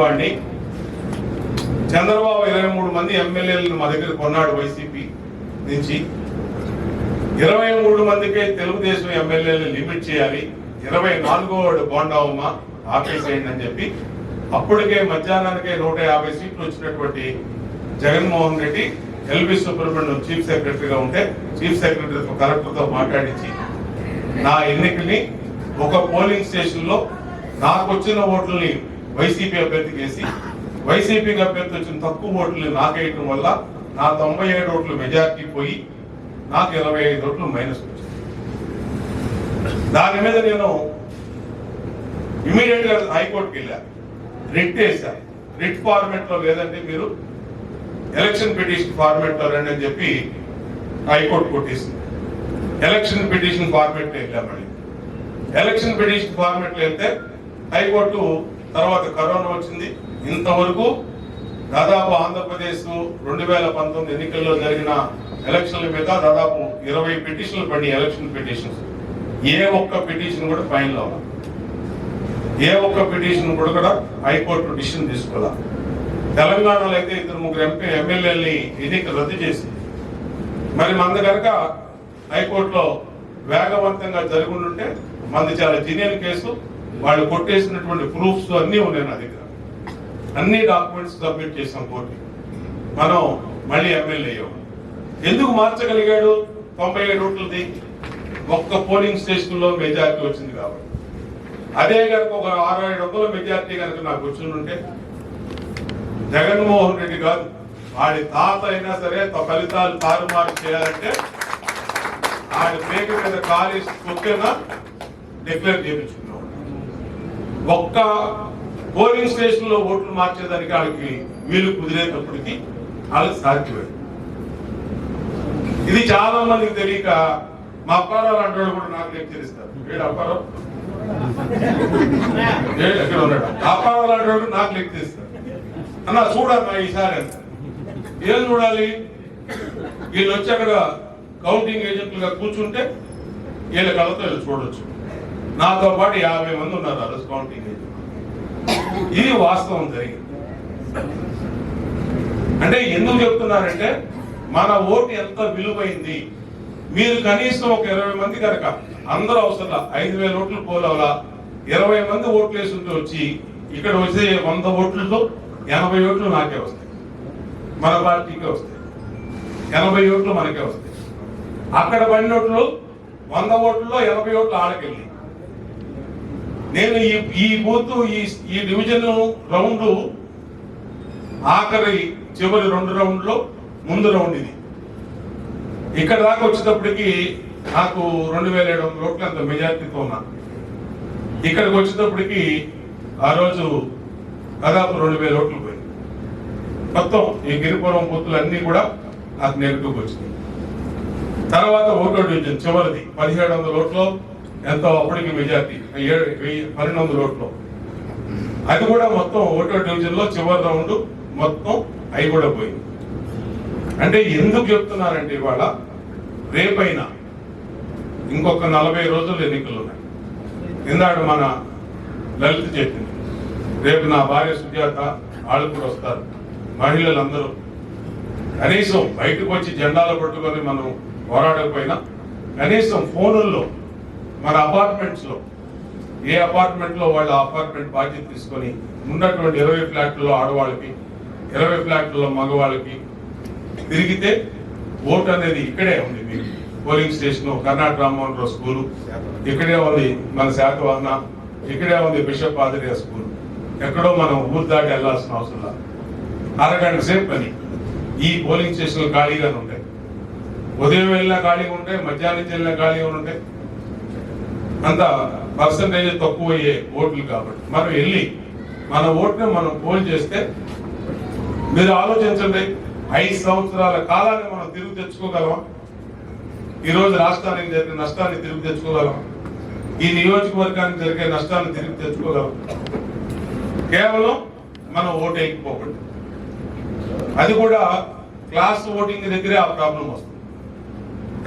వాడిని. చంద్రబాబు ఇరవై మూడు మంది ఎమ్మెల్యేలను మా దగ్గర కొన్నాడు వైసీపీ నుంచి. ఇరవై మూడు మందికే తెలుగుదేశం ఎమ్మెల్యేలు లిమిట్ చేయాలి. ఇరవై నాలుగో వాడు బోండావమ్మ ఆపేసేయండి అని చెప్పి. అప్పటికే మధ్యాహ్నానికే నూట యాభై సీట్లు వచ్చినటువంటి Jaganmohan Reddy L B Subrahmanyam chief సెక్రటరీగా ఉంటే చీఫ్ సెక్రటరీతో కలెక్టర్తో మాట్లాడించి నా ఎన్నికని ఒక పోలింగ్ స్టేషన్లో నాకు వచ్చిన ఓట్లని వైసీపీ అభ్యర్థికి వేసి వైసీపీకి అభ్యర్థి వచ్చిన తక్కువ ఓట్లు నాకేయటం వల్ల నా తొంభై ఏడు ఓట్లు మెజార్టీ పోయి నాకు ఇరవై ఐదు ఓట్లు మైనస్ వచ్చింది. దాని మీద నేను ఇమీడియట్గా హైకోర్టుకి వెళ్ళా. రిట్ వేసా. రిట్ ఫార్మేట్లో లేదంటే మీరు ఎలక్షన్ పిటిషన్ ఫార్మేట్లో రండి అని చెప్పి హైకోర్టు కొట్టేసింది. ఎలక్షన్ పిటిషన్ ఫార్మెట్ వెళ్ళా మళ్ళీ. ఎలక్షన్ పిటిషన్ ఫార్మెట్ వెళ్తే హైకోర్టు తర్వాత కరోనా వచ్చింది. ఇంతవరకు దాదాపు ఆంధ్రప్రదేశ్ రెండు వేల పంతొమ్మిది ఎన్నికల్లో జరిగిన ఎలక్షన్ల మీద దాదాపు ఇరవై పిటిషన్లు పడి ఎలక్షన్ పిటిషన్స్. ఏ ఒక్క పిటిషన్ కూడా ఫైనల్ అవ్వాలి. ఏ ఒక్క పిటిషన్ కూడా కూడా హైకోర్టు డిసిషన్ తీసుకోవాలి తెలంగాణలో అయితే ఇద్దరు ముగ్గురు ఎంపీ ఎమ్మెల్యేలని ఎన్నిక రద్దు చేసింది మరి మంద కనుక హైకోర్టులో వేగవంతంగా జరుగుంటుంటే మంది చాలా జీనియన్ కేసు వాళ్ళు కొట్టేసినటువంటి ప్రూఫ్స్ అన్నీ ఉన్నాయి నా దగ్గర. అన్ని డాక్యుమెంట్స్ సబ్మిట్ చేసాం కోర్టు మనం మళ్ళీ ఎమ్మెల్యే ఎందుకు మార్చగలిగాడు? తొంభై ఏడు ఓట్లది ఒక్క పోలింగ్ స్టేషన్లో మెజార్టీ వచ్చింది కాబట్టి. అదే కనుక ఒక అరవై ఏడు వందల మెజార్టీ కనుక నాకు వచ్చి ఉంటే జగన్మోహన్ రెడ్డి కాదు. వాడి తాత అయినా సరే ఫలితాలు తారుమారు చేయాలంటే ఆడి పేక మీద కాలేజ్ కొత్తేనా డిక్లేర్ చేయించు. ఒక్క పోలింగ్ స్టేషన్లో ఓట్లు మార్చేదానికి వాళ్ళకి వీలు కుదిరేటప్పటికి వాళ్ళకి సాధ్యమే. ఇది చాలా మందికి తెలియక మా అప్పారావు లాంటి కూడా నాకు లెక్చర్ ఇస్తారు. ఏడు అప్పారావు? ఎక్కడ ఉన్నాడు? అప్పారావు లాంటి నాకు లెక్చర్ ఇస్తారు. అన్న చూడన్నా ఈసారి ఏం చూడాలి? వీళ్ళు వచ్చి అక్కడ కౌంటింగ్ ఏజెంట్లుగా కూర్చుంటే వీళ్ళ కళ్ళతో వీళ్ళు చూడొచ్చు. నాతో పాటు యాభై మంది ఉన్నారు అరెస్ట్ కౌంటింగ్ ఇది వాస్తవం జరిగింది. అంటే ఎందుకు చెప్తున్నారంటే మన ఓటు ఎంత విలువైంది? మీరు కనీసం ఒక ఇరవై మంది కనుక అందరూ అవసరం ఐదు వేల ఓట్లు పోలవలా ఇరవై మంది ఓట్లు వేసుకుంటూ వచ్చి ఇక్కడ వచ్చే వంద ఓట్లతో ఎనభై ఓట్లు నాకే వస్తాయి. మన పార్టీకే వస్తాయి. ఎనభై ఓట్లు మనకే వస్తాయి. అక్కడ పడిన ఓట్లు వంద ఓట్లలో ఎనభై ఓట్లు ఆడకెళ్ళి. నేను ఈ ఈ బూత్ ఈ ఈ డివిజన్ రౌండ్ ఆఖరి చివరి రెండు రౌండ్లో ముందు రౌండ్ ఇది. ఇక్కడ దాకా వచ్చేటప్పటికి నాకు రెండు వేల ఏడు వందల ఓట్లు అంత మెజార్టీతో ఉన్నా. ఇక్కడికి వచ్చేటప్పటికి ఆ రోజు దాదాపు రెండు వేల ఓట్లు పోయింది మొత్తం ఈ గిరిపురం బూతులు అన్నీ కూడా నాకు నెగిటివ్కి వచ్చింది తర్వాత ఓటో డివిజన్ చివరిది పదిహేడు వందల ఓట్లు. ఎంతో అప్పటికి మెజార్టీ ఏడు వెయ్యి పన్నెండు వందల ఓట్లు. అది కూడా మొత్తం ఓటో డివిజన్లో చివరి రౌండ్ మొత్తం అయి కూడా పోయింది. అంటే ఎందుకు చెప్తున్నారంటే ఇవాళ రేపైనా ఇంకొక నలభై రోజులు ఎన్నికలు ఉన్నాయి. ఇందాక మన లలిత చెప్పింది రేపు నా భార్య సుజాత వాళ్ళు కూడా వస్తారు మహిళలందరూ. కనీసం బయటకు వచ్చి జెండాలు పట్టుకొని మనం పోరాడకపోయినా కనీసం ఫోనుల్లో మన అపార్ట్మెంట్స్లో ఏ అపార్ట్మెంట్లో వాళ్ళ అపార్ట్మెంట్ బాధ్యత తీసుకొని ఉన్నటువంటి ఇరవై ఫ్లాట్లలో ఆడవాళ్ళకి ఇరవై ఫ్లాట్లలో మగవాళ్ళకి తిరిగితే ఓటు అనేది ఇక్కడే ఉంది మీకు. Polling station Karnataka Rammohan Rao school ఇక్కడే ఉంది మన శాతవాహన ఇక్కడే ఉంది బిషప్ ఆదిరియ స్కూల్. ఎక్కడో మనం ఊరు దాటి వెళ్ళాల్సిన అవసరం లేదు. అరగంట సేపు పని. ఈ పోలింగ్ స్టేషన్లు ఖాళీగానే ఉంటాయి. ఉదయం వెళ్ళినా ఖాళీగా ఉంటాయి మధ్యాహ్నం వెళ్ళినా ఖాళీగా ఉంటాయి. అంత పర్సంటేజ్ తక్కువ అయ్యే ఓట్లు కాబట్టి. మనం వెళ్ళి మన ఓట్ని మనం పోల్ చేస్తే మీరు ఆలోచించండి ఐదు సంవత్సరాల కాలాన్ని మనం తిరిగి తెచ్చుకోగలమా ఈరోజు రాష్ట్రానికి జరిగిన నష్టాన్ని తిరిగి తెచ్చుకోగలం. ఈ నియోజకవర్గానికి జరిగే నష్టాన్ని తిరిగి తెచ్చుకోగలం. కేవలం మనం ఓటు వేయకపోకండి అది కూడా క్లాస్ ఓటింగ్ దగ్గరే ఆ ప్రాబ్లం వస్తుంది.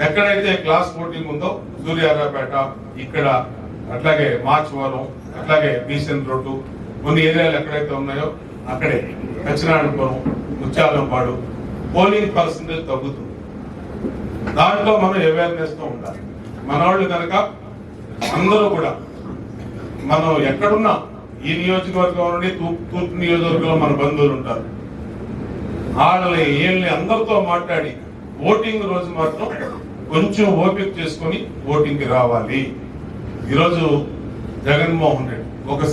ఎక్కడైతే క్లాస్ ఓటింగ్ ఉందో సూర్యారాపేట ఇక్కడ అట్లాగే మార్చవరం అట్లాగే బీసెన్ రోడ్డు కొన్ని ఏరియాలు ఎక్కడైతే ఉన్నాయో అక్కడే సత్యనారాయణపురం ముత్యాలంపాడు పోలింగ్ పర్సంటేజ్ తగ్గుతుంది. దాంట్లో మనం అవేర్నెస్తో ఉండాలి. మన వాళ్ళు కనుక అందరూ కూడా మనం ఎక్కడున్నా ఈ నియోజకవర్గం నుండి తూర్పు తూర్పు నియోజకవర్గంలో మన బంధువులు ఉంటారు. వాళ్ళని వీళ్ళని అందరితో మాట్లాడి ఓటింగ్ రోజు మాత్రం కొంచెం ఓపిక చేసుకొని ఓటింగ్కి రావాలి. ఈరోజు జగన్మోహన్ రెడ్డి ఒక